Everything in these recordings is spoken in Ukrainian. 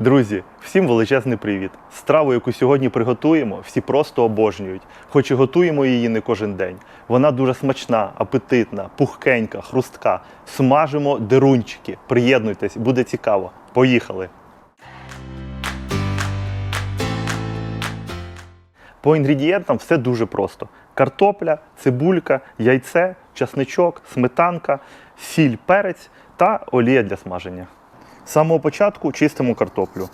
Друзі, всім величезний привіт! Страву, яку сьогодні приготуємо, всі просто обожнюють. Хоч і готуємо її не кожен день. Вона дуже смачна, апетитна, пухкенька, хрустка. Смажимо дерунчики. Приєднуйтесь, буде цікаво. Поїхали! По інгредієнтам все дуже просто: картопля, цибулька, яйце, часничок, сметанка, сіль, перець та олія для смаження. З самого початку чистимо картоплю.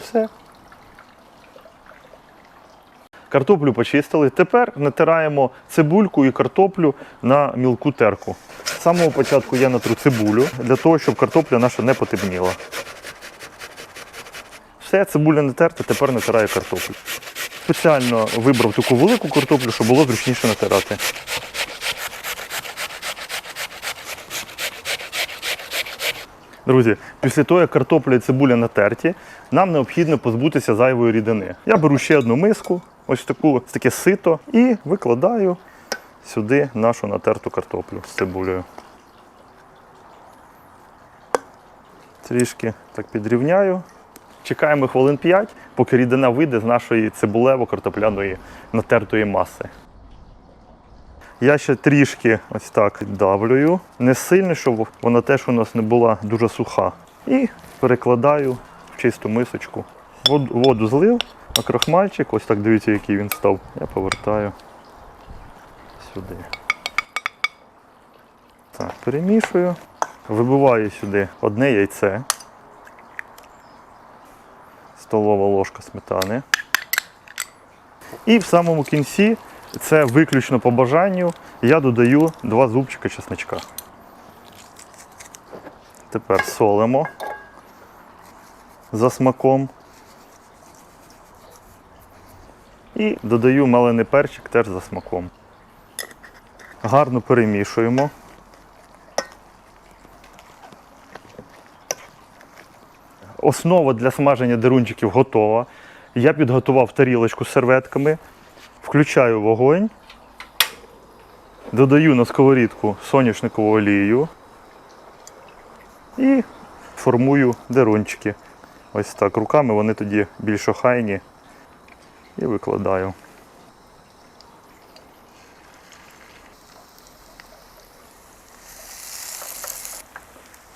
Все. Картоплю почистили. Тепер натираємо цибульку і картоплю на мілку терку. З самого початку я натру цибулю для того, щоб картопля наша не потемніла. Все, цибуля натерта, тепер натираю картоплю. Спеціально вибрав таку велику картоплю, щоб було зручніше натирати. Друзі, після того, як картопля і цибуля натерті, нам необхідно позбутися зайвої рідини. Я беру ще одну миску, ось таку, таке сито, і викладаю сюди нашу натерту картоплю з цибулею. Трішки так підрівняю. Чекаємо хвилин 5, поки рідина вийде з нашої цибулево-картопляної натертої маси. Я ще трішки ось так давлюю. Не сильно, щоб вона теж у нас не була дуже суха. І перекладаю в чисту мисочку. Воду, воду злив, а крахмальчик, ось так дивіться, який він став. Я повертаю сюди. Так, перемішую. Вибиваю сюди одне яйце. Столова ложка сметани. І в самому кінці, це виключно по бажанню, я додаю два зубчика чесничка. Тепер солимо за смаком. І додаю малений перчик теж за смаком. Гарно перемішуємо. Основа для смаження дерунчиків готова. Я підготував тарілочку з серветками, включаю вогонь, додаю на сковорідку соняшникову олію і формую дерунчики. Ось так. Руками вони тоді більш охайні. І викладаю.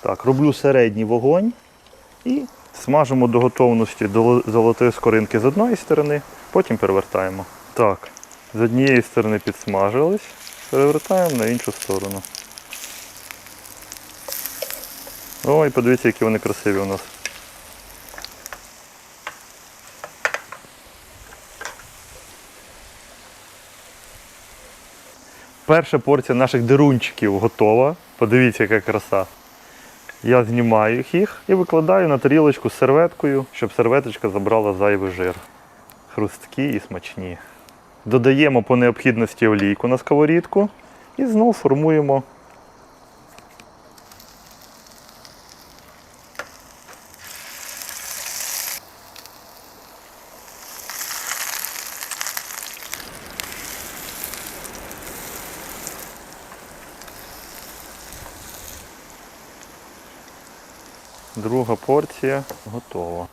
Так, роблю середній вогонь. І смажимо до готовності до золотої скоринки з одної сторони, потім перевертаємо. Так, з однієї сторони підсмажились, перевертаємо на іншу сторону. Ой, подивіться, які вони красиві у нас. Перша порція наших дерунчиків готова. Подивіться, яка краса. Я знімаю їх і викладаю на тарілочку з серветкою, щоб серветочка забрала зайвий жир. Хрусткі і смачні. Додаємо по необхідності олійку на сковорідку і знову формуємо. Друга порція готова.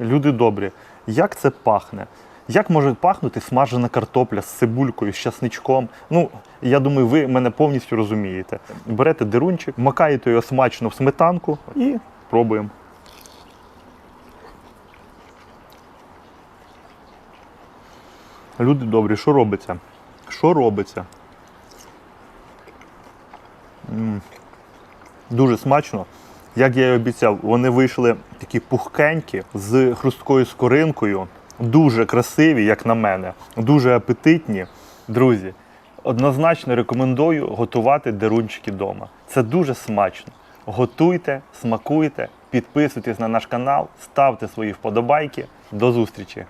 Люди добрі, як це пахне? Як може пахнути смажена картопля з цибулькою, з часничком? Ну, я думаю, ви мене повністю розумієте. Берете дерунчик, макаєте його смачно в сметанку і пробуємо. Люди добрі, що робиться? Що робиться? Дуже смачно. Як я і обіцяв, вони вийшли такі пухкенькі з хрусткою скоринкою. Дуже красиві, як на мене, дуже апетитні. Друзі, однозначно рекомендую готувати дерунчики вдома. Це дуже смачно. Готуйте, смакуйте Підписуйтесь на наш канал, ставте свої вподобайки. До зустрічі!